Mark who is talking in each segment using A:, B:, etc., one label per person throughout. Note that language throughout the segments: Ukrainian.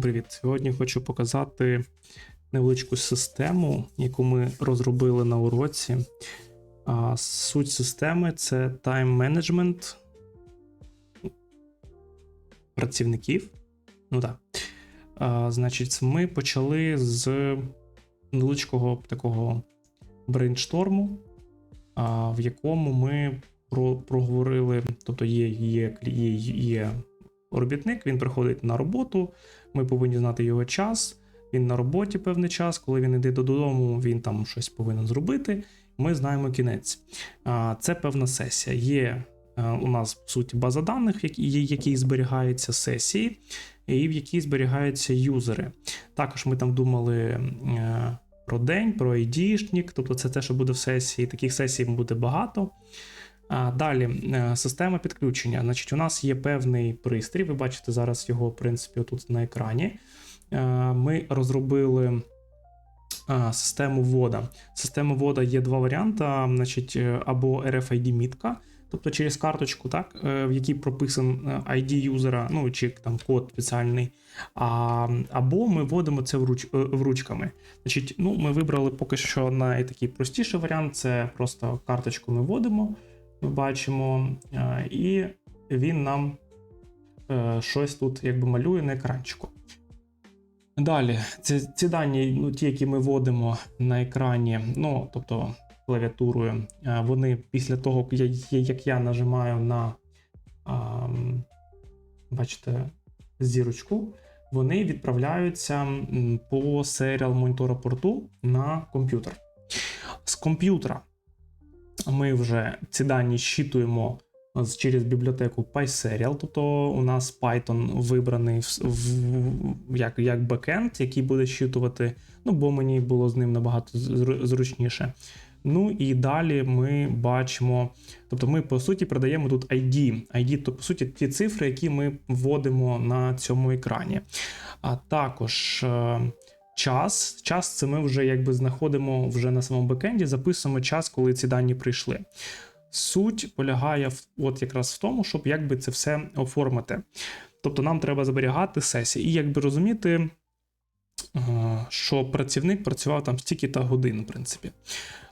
A: Привіт! Сьогодні хочу показати невеличку систему, яку ми розробили на уроці. Суть системи це тайм менеджмент працівників. Ну так. А, Значить, ми почали з невеличкого такого брейншторму, а, в якому ми про, проговорили, тобто є, є, є, є робітник, він приходить на роботу. Ми повинні знати його час. Він на роботі певний час. Коли він йде додому, він там щось повинен зробити. Ми знаємо кінець. Це певна сесія. Є у нас по суті база даних, в якій зберігаються сесії, і в якій зберігаються юзери. Також ми там думали. Е, про день, про ID-шник, тобто це те, що буде в сесії. Таких сесій буде багато. Далі е, система підключення. Значить, у нас є певний пристрій. Ви бачите зараз його, в принципі, тут на екрані. Е, ми розробили е, систему ввода. Система ввода є два варіанти: значить, або RFID-мітка. Тобто через карточку, так, в якій прописан ID юзера, ну чи там код спеціальний. А, Або ми вводимо це вруч, вручками. Значить, ну, Ми вибрали поки що найтакий простіший варіант це просто карточку ми вводимо бачимо, е, і він нам е, щось тут якби малює на екранчику. Далі, ці ці дані, ну, ті, які ми вводимо на екрані, ну, тобто клавіатурою, е, вони після того, як я нажимаю на бачите, зірочку, вони відправляються по серіал монітора порту на комп'ютер. З комп'ютера ми вже ці дані щитуємо через бібліотеку PySerial, тобто у нас Python вибраний в, в, як як бекенд, який буде щитувати, ну бо мені було з ним набагато зручніше. Ну і далі ми бачимо, тобто ми по суті продаємо тут ID. ID, то по суті ті цифри, які ми вводимо на цьому екрані. А також е, час. Час це ми вже якби знаходимо вже на самому бекенді, записуємо час, коли ці дані прийшли. Суть полягає от якраз в тому, щоб якби це все оформити. Тобто нам треба зберігати сесії і якби розуміти, е, що працівник працював там стільки та годин, в принципі.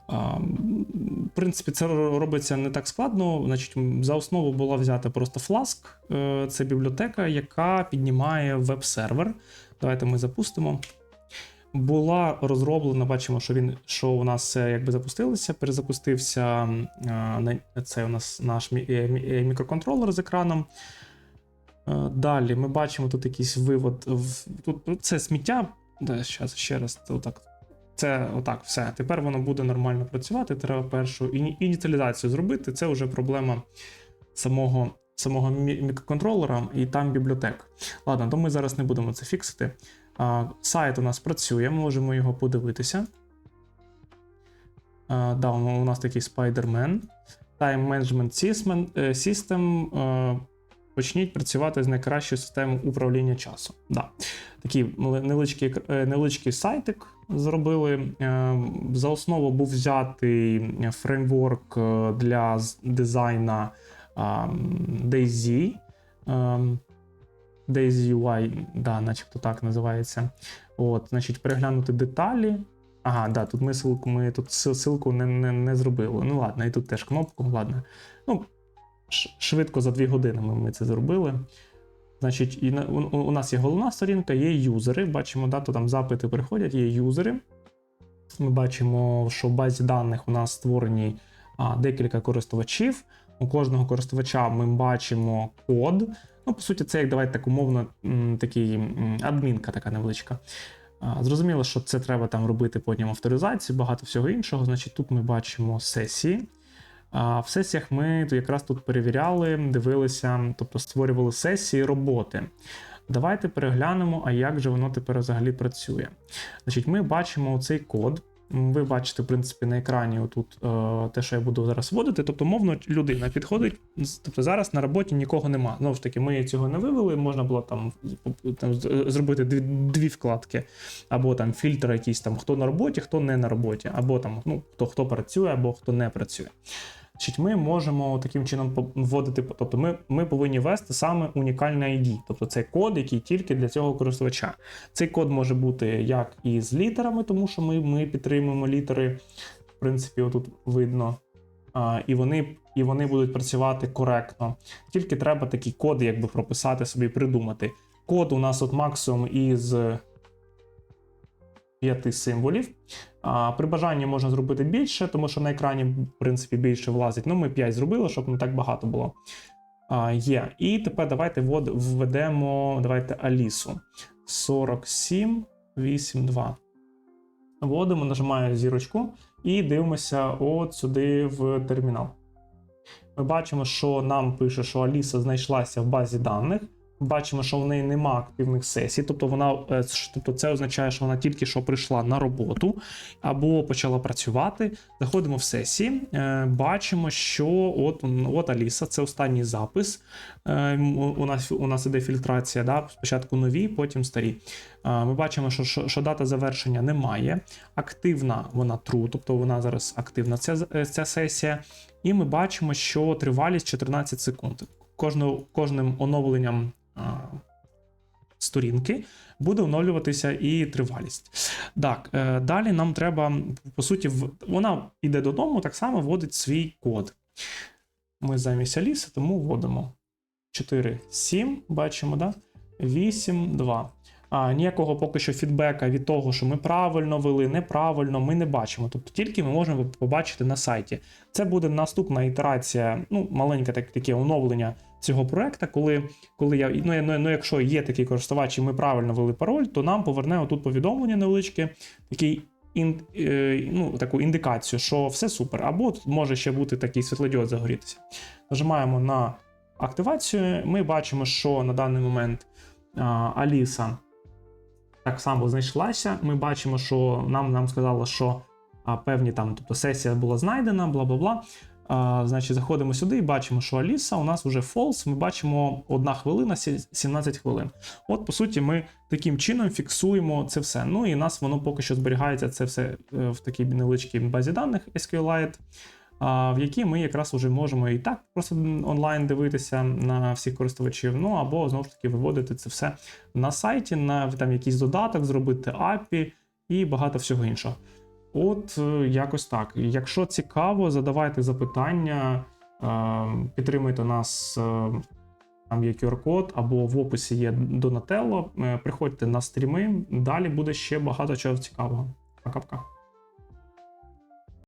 A: В принципі, це робиться не так складно. Значить, За основу була взята просто Flask, е, це бібліотека, яка піднімає веб-сервер. Давайте ми запустимо була розроблена, бачимо, що він що у нас якби запустилося, перезапустився це у нас наш е, е, мікроконтролер з екраном. Далі ми бачимо тут якийсь вивод. Тут це сміття. Зараз ще раз. Отак. Це отак, все. Тепер воно буде нормально працювати. Треба першу ініціалізацію зробити. Це вже проблема самого самого мікроконтролера і там бібліотек. Ладно, то ми зараз не будемо це фіксити. Сайт у нас працює, можемо його подивитися. Да, у нас такий Spider-Man. Time Management System. Е, почніть працювати з найкращою системою управління часу. Да. Такий невеличкий е, невеличкий сайтик зробили. Е, за основу був взятий фреймворк для дизайна DayZ. Daisy UI, да, начебто так називається. От, Значить, переглянути деталі. Ага, да, тут ми ссылку, ми тут ссылку не не, не зробили. Ну ладно, і тут теж кнопку, ладно. Ну, Швидко за 2 години ми, ми це зробили. Значить, і у, у нас є головна сторінка, є юзери. Бачимо, да, то там запити приходять, є юзери. Ми бачимо, що в базі даних у нас створені а, декілька користувачів. У кожного користувача ми бачимо код. Ну, по суті, це як давайте так умовно, такий адмінка така невеличка. Зрозуміло, що це треба там робити потім авторизацію, багато всього іншого. Значить, тут ми бачимо сесії. В сесіях ми якраз тут перевіряли, дивилися, тобто створювали сесії роботи. Давайте переглянемо, а як же воно тепер взагалі працює. Значить, Ми бачимо цей код. Ви бачите, в принципі, на екрані отут е, те, що я буду зараз вводити. Тобто, мовно, людина підходить. Тобто зараз на роботі нікого нема. Знову ж таки, ми цього не вивели. Можна було там там зробити дві дві вкладки, або там фільтр якийсь там, хто на роботі, хто не на роботі, або там ну, хто хто працює, або хто не працює. Значить, ми можемо таким чином вводити, тобто ми, ми повинні ввести саме унікальний ID, тобто це код, який тільки для цього користувача. Цей код може бути як і з літерами, тому що ми, ми підтримуємо літери. В принципі, отут видно. А, і, вони, і вони будуть працювати коректно. Тільки треба такі коди, якби прописати собі, придумати. Код у нас от максимум із п'яти символів. А, при бажанні можна зробити більше, тому що на екрані, в принципі, більше влазить. Ну, ми 5 зробили, щоб не так багато було. А, є. І тепер давайте введемо давайте Алісу. 47, 8, 2. Вводимо, нажимаю зірочку і дивимося от сюди в термінал. Ми бачимо, що нам пише, що Аліса знайшлася в базі даних. Бачимо, що в неї нема активних сесій, тобто вона е, тобто це означає, що вона тільки що прийшла на роботу або почала працювати. Заходимо в сесії, е, бачимо, що от, от Аліса, це останній запис. Е, у- нас у нас іде фільтрація, да? спочатку нові, потім старі. Ми бачимо, що, що, що дата завершення немає. Активна вона true, тобто вона зараз активна ця, ця сесія. І ми бачимо, що тривалість 14 секунд. Кожно, кожним оновленням сторінки буде оновлюватися і тривалість. Так, е, далі нам треба, по суті, вона йде додому, так само вводить свій код. Ми замість Аліси, тому вводимо 4, 7, бачимо, да? 8, 2. А, ніякого поки що фідбека від того, що ми правильно вели, неправильно, ми не бачимо. Тобто тільки ми можемо побачити на сайті. Це буде наступна ітерація, ну, маленьке так, таке оновлення цього проекту, коли, коли я, ну, ну, ну, якщо є такий користувач, і ми правильно ввели пароль, то нам поверне отут повідомлення невеличке, такий ін, е, ну, таку індикацію, що все супер. Або тут може ще бути такий світлодіод загорітися. Нажимаємо на активацію. Ми бачимо, що на даний момент а, Аліса так само знайшлася. Ми бачимо, що нам, нам сказало, що певні там, тобто сесія була знайдена, бла бла бла. Значить, заходимо сюди і бачимо, що Аліса у нас вже false. Ми бачимо 1 хвилина, 17 хвилин. От, по суті, ми таким чином фіксуємо це все. Ну і нас воно поки що зберігається це все е, в такій невеличкій базі даних SQLite, в якій ми якраз вже можемо і так просто онлайн дивитися на всіх користувачів. Ну або знову ж таки виводити це все на сайті, на там якийсь додаток, зробити API і багато всього іншого. От е, якось так. Якщо цікаво, задавайте запитання, е, підтримуйте нас. е, Там є QR-код, або в описі є. Е, Приходьте на стріми. Далі буде ще багато чого цікавого. Пока-пока.